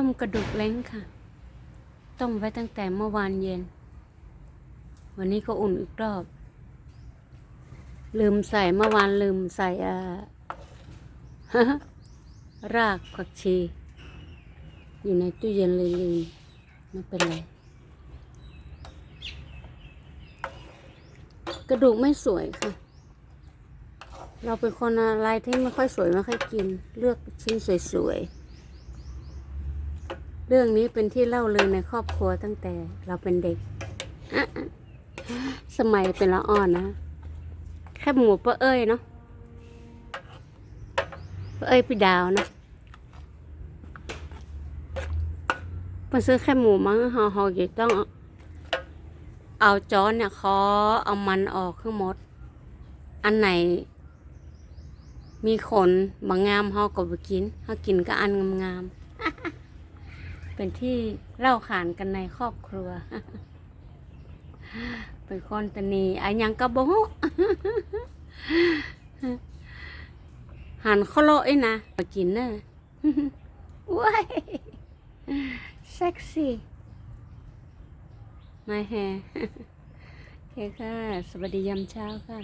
ต้มกระดูกเล้งค่ะ ต้มไว้ตั้งแต่เมื่อวานเย็น วันนี้ก็อุ่นอีกรอบ ลืมใส่เมื่อวานลืมใส่อ่ารากผักชี อยู่ในตู้เย็นเลยลืมไม่เป็นไร กระดูกไม่สวยค่ะ เราเป็นคนอะไรที่ไม่ค่อยสวยไม่ค่อยกิน เลือกชิ้นสวยๆ เรื่องนี้เป็นที่เล่าลือในครอบครัวตั้งแต่เราเป็นเด็ก สมัยเป็นละอ่อนนะ แค่หมูป้าเอ้ยเนาะป้าเอ้ยพี่ดาวนะเพิ่นซื้อแค่หมูมั้งเฮาเฮาจะต้อง เอาจอนเนี่ยขอเอามันออกทั้งหมด อันไหน มีขนบางงามเฮาก็บ่กินเฮากินก็อันงามๆ เป็นที่เล่าขานกันในครอบครัว เป็นคนตนีอันยังก็บ่ฮู้หันข้อโลไอ้นะมากินเนอะว้ายเซ็กซี่ my hair โอเคค่ะ สวัสดียามเช้าค่ะ